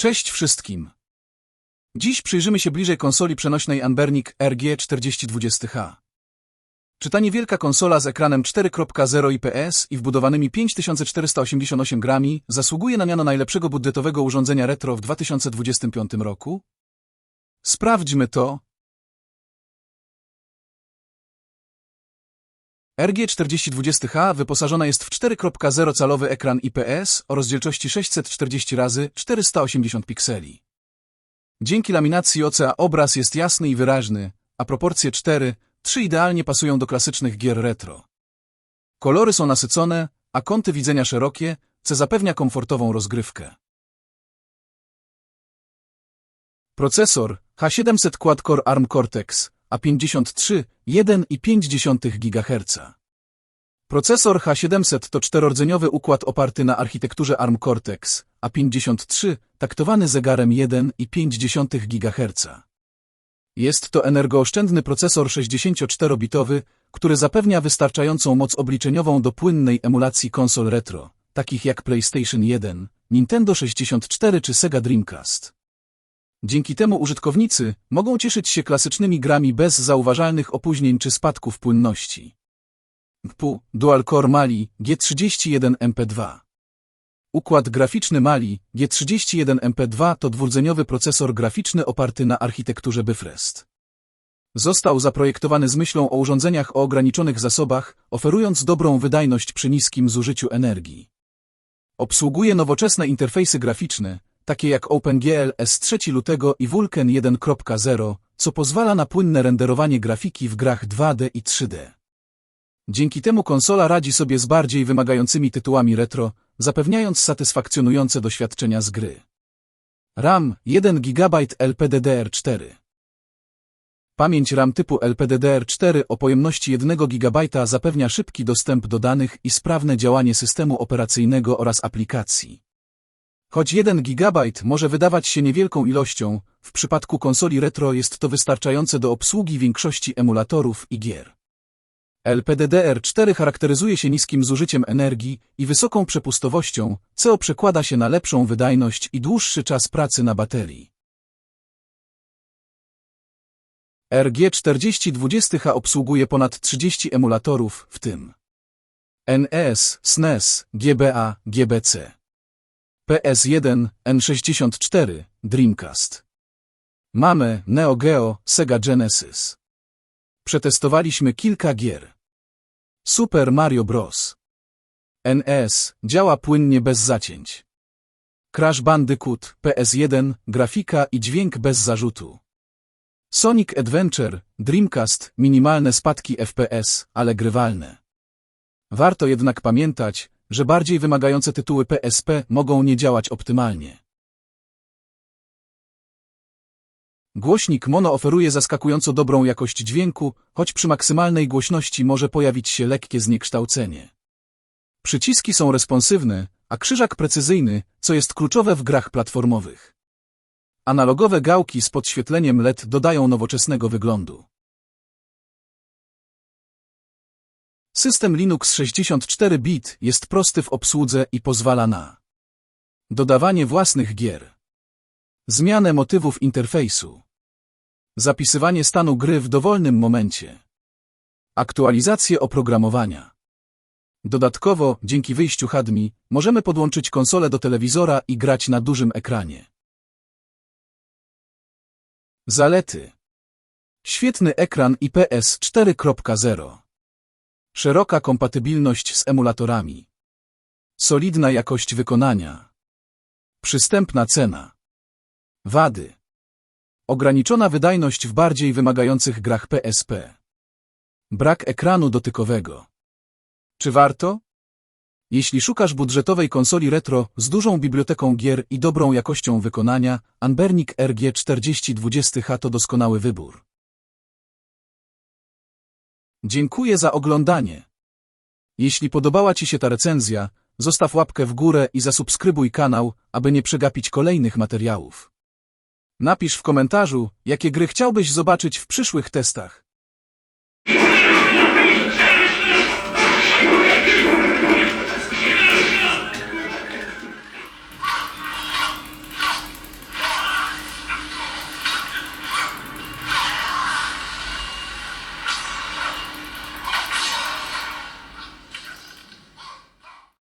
Cześć wszystkim! Dziś przyjrzymy się bliżej konsoli przenośnej Anbernic RG4020H. Czy ta niewielka konsola z ekranem 4.0 IPS i wbudowanymi 5488 grami zasługuje na miano najlepszego budżetowego urządzenia retro w 2025 roku? Sprawdźmy to. RG4020H wyposażona jest w 4.0 calowy ekran IPS o rozdzielczości 640 x 480 pikseli. Dzięki laminacji OCA obraz jest jasny i wyraźny, a proporcje 4, 3 idealnie pasują do klasycznych gier retro. Kolory są nasycone, a kąty widzenia szerokie, co zapewnia komfortową rozgrywkę. Procesor H700 Quad-Core ARM Cortex A53 1,5 GHz. Procesor H700 to czterordzeniowy układ oparty na architekturze ARM Cortex A53, taktowany zegarem 1,5 GHz. Jest to energooszczędny procesor 64-bitowy, który zapewnia wystarczającą moc obliczeniową do płynnej emulacji konsol retro, takich jak PlayStation 1, Nintendo 64 czy Sega Dreamcast. Dzięki temu użytkownicy mogą cieszyć się klasycznymi grami bez zauważalnych opóźnień czy spadków płynności. GPU Dual Core Mali G31 MP2 Układ graficzny Mali G31 MP2 to dwurdzeniowy procesor graficzny oparty na architekturze Bifrost. Został zaprojektowany z myślą o urządzeniach o ograniczonych zasobach, oferując dobrą wydajność przy niskim zużyciu energii. Obsługuje nowoczesne interfejsy graficzne, takie jak OpenGL S3 lutego i Vulkan 1.0, co pozwala na płynne renderowanie grafiki w grach 2D i 3D. Dzięki temu konsola radzi sobie z bardziej wymagającymi tytułami retro, zapewniając satysfakcjonujące doświadczenia z gry. RAM 1 GB LPDDR4 Pamięć RAM typu LPDDR4 o pojemności 1 GB zapewnia szybki dostęp do danych i sprawne działanie systemu operacyjnego oraz aplikacji. Choć 1 GB może wydawać się niewielką ilością, w przypadku konsoli retro jest to wystarczające do obsługi większości emulatorów i gier. LPDDR4 charakteryzuje się niskim zużyciem energii i wysoką przepustowością, co przekłada się na lepszą wydajność i dłuższy czas pracy na baterii. RG4020H obsługuje ponad 30 emulatorów, w tym NES, SNES, GBA, GBC, PS1, N64, Dreamcast. Mamy Neo Geo, Sega Genesis. Przetestowaliśmy kilka gier. Super Mario Bros. NES działa płynnie bez zacięć. Crash Bandicoot PS1 grafika i dźwięk bez zarzutu. Sonic Adventure Dreamcast minimalne spadki FPS, ale grywalne. Warto jednak pamiętać, że bardziej wymagające tytuły PSP mogą nie działać optymalnie. Głośnik mono oferuje zaskakująco dobrą jakość dźwięku, choć przy maksymalnej głośności może pojawić się lekkie zniekształcenie. Przyciski są responsywne, a krzyżak precyzyjny, co jest kluczowe w grach platformowych. Analogowe gałki z podświetleniem LED dodają nowoczesnego wyglądu. System Linux 64-bit jest prosty w obsłudze i pozwala na dodawanie własnych gier, zmianę motywów interfejsu, zapisywanie stanu gry w dowolnym momencie, aktualizację oprogramowania. Dodatkowo, dzięki wyjściu HDMI, możemy podłączyć konsolę do telewizora i grać na dużym ekranie. Zalety Świetny ekran IPS 4.0 Szeroka kompatybilność z emulatorami. Solidna jakość wykonania. Przystępna cena. Wady. Ograniczona wydajność w bardziej wymagających grach PSP. Brak ekranu dotykowego. Czy warto? Jeśli szukasz budżetowej konsoli retro z dużą biblioteką gier i dobrą jakością wykonania, Anbernic RG4020H to doskonały wybór. Dziękuję za oglądanie. Jeśli podobała Ci się ta recenzja, zostaw łapkę w górę i zasubskrybuj kanał, aby nie przegapić kolejnych materiałów. Napisz w komentarzu, jakie gry chciałbyś zobaczyć w przyszłych testach.